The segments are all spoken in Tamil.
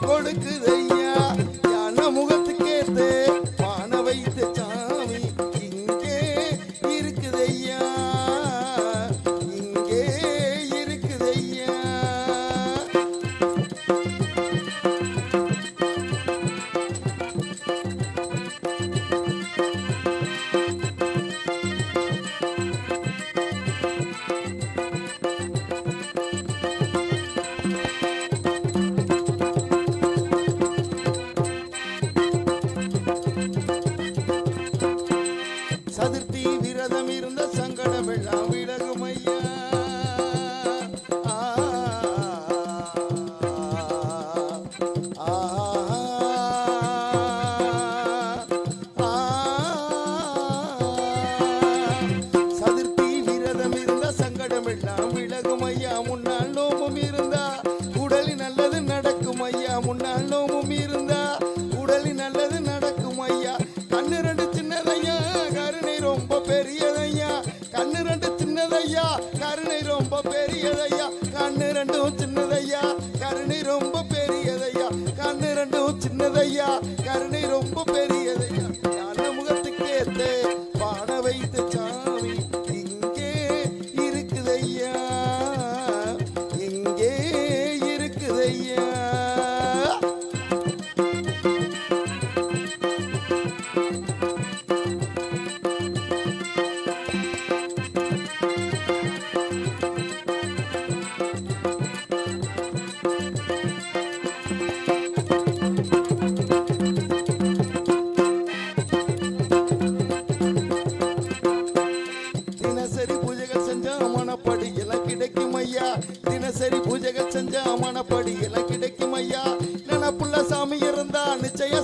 கொடுக்குதே.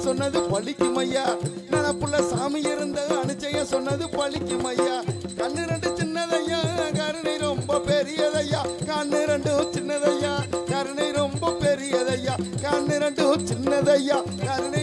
சொன்னது பழிக்கும் ஐயா நினப்புள்ள சாமி இருந்த அனுச்சைய சொன்னது பழிக்கும் ஐயா கண்ணு ரெண்டு சின்னதையா? கருணை ரொம்ப பெரியதையா? கண்ணு ரெண்டு சின்னதையா? கருணை ரொம்ப பெரியதையா? கண்ணு ரெண்டு சின்னதையா? கருணை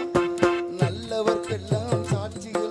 நல்லவர்க்கெல்லாம் சாட்சிகள்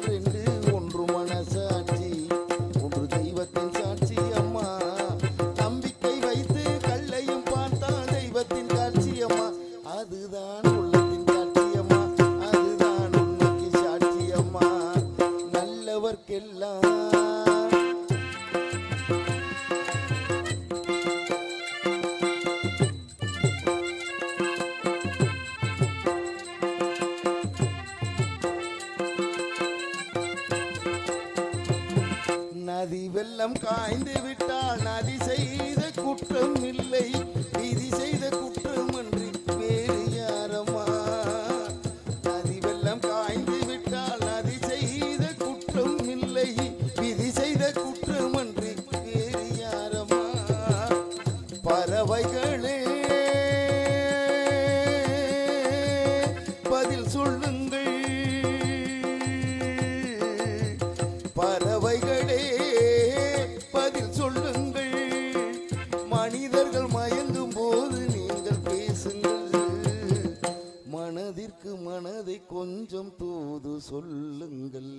தூது சொல்லுங்கள்.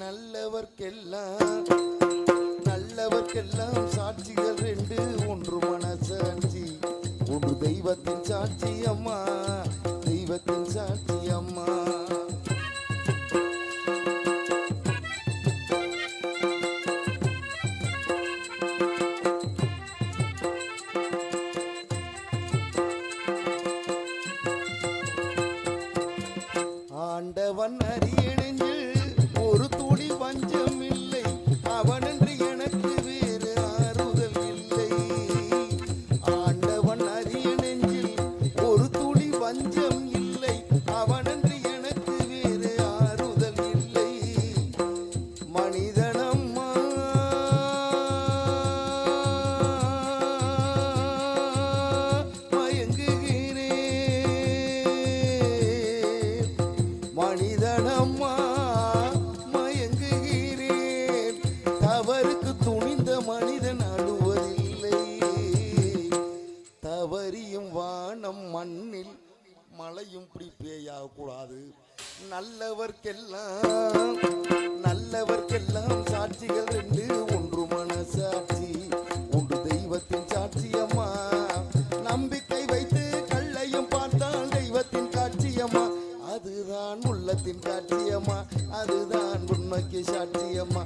நல்லவர்க்கெல்லாம் நல்லவர்க்கெல்லாம் சாட்சிகள் ரெண்டு ஒன்று மனசாட்சி ஒன்று தெய்வத்தின் சாட்சி அம்மா தெய்வத்தின் சாட்சி அம்மா. அவரியும் வானம் மண்ணில் மழையும் இப்படி பேயாகக்கூடாது. நல்லவர்க்கெல்லாம் நல்லவர்க்கெல்லாம் சாட்சிகள் ரெண்டு ஒன்று மனசாட்சி ஒன்று தெய்வத்தின் சாட்சியம்மா நம்பிக்கை வைத்து கல்லையும் பார்த்தால் தெய்வத்தின் காட்சியம்மா அதுதான் உள்ளத்தின் காட்சியம்மா அதுதான் உண்மைக்கு சாட்சியம்மா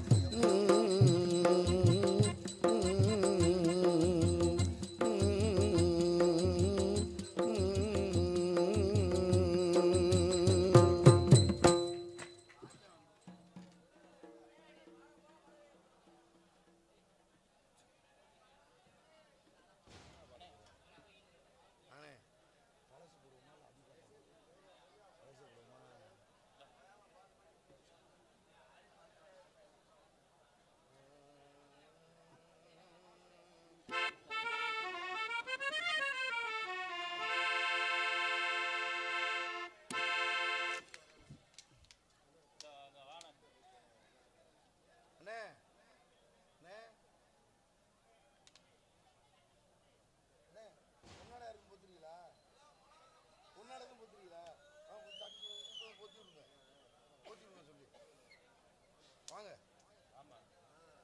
வாங்க.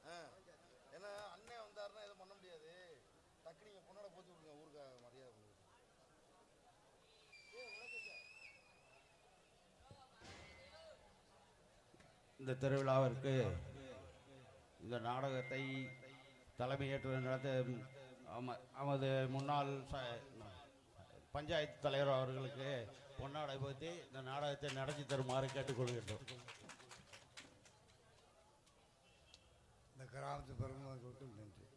ஆ. ஏன்னா அண்ணன் வந்தாருன்னா எதுவும் பண்ண முடியாது. டக்கு நீங்கள் பொண்ணோட பொத்தி விடுங்க ஊருக்கு மரியாதை கொடுங்க. இந்த திருவிழாவிற்கு இந்த நாடகத்தை தலைமையேற்று நடத்த நமது முன்னாள் பஞ்சாயத்து தலைவர் அவர்களுக்கு பொன்னாடை பற்றி இந்த நாடகத்தை நடத்தி தருமாறு கேட்டுக்கொள்கின்றோம். सकारांत ब्रह्म गोकुल नंद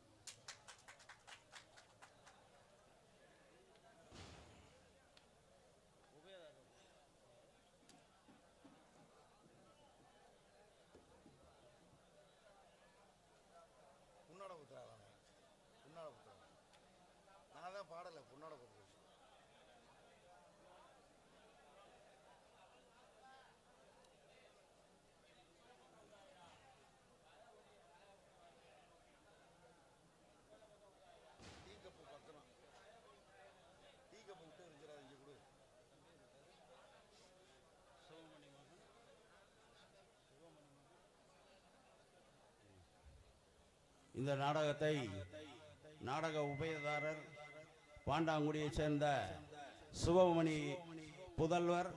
இந்த நாடகத்தை நாடக உபயதாரர் பாண்டாங்குடியைச் சேர்ந்த சிவமணி புதல்வர்